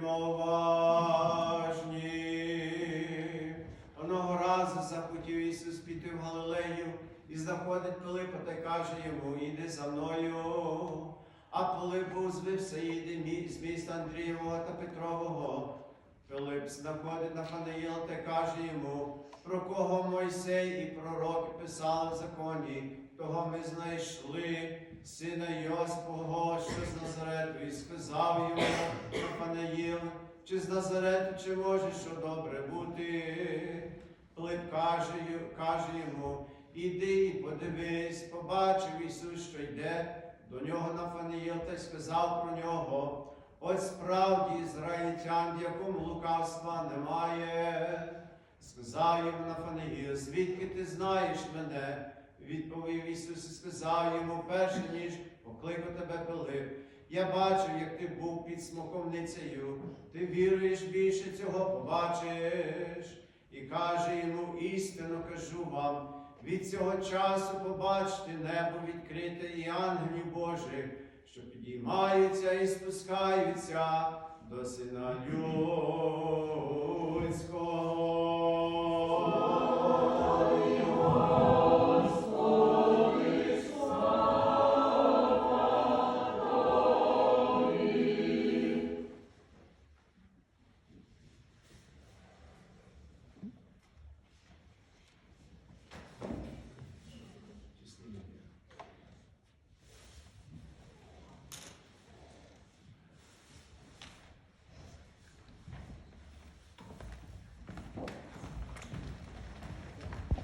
Будьмо. Одного разу захотів Ісус піти в Галилею і знаходить Пилипа та каже йому, іди за мною. А Пилип з Вифсаїди, мі- з міста Андрієвого та Петрового. Пилип знаходить Нафанаїла та каже йому, про кого Мойсей і пророки писали в законі, того ми знайшли, сина Йосипового, що з Назарету, і сказав йому Нафанаїл, чи з Назарету, чи може що добре бути? Пилип каже, каже йому, іди і подивись, побачив Ісус, що йде до нього Нафанаїл, та й сказав про нього. Ось справді ізраїльтян, в якому лукавства немає. Сказав йому Нафанаїл, звідки ти знаєш мене? Відповів Ісус і сказав йому, перше ніж покликав тебе Пилип. Я бачив, як ти був під смоковницею. Ти віруєш більше цього побачиш. І каже йому, істину, кажу вам, від цього часу побачите небо відкрите і ангелів Божих, що підіймаються і спускаються до Сина Людського.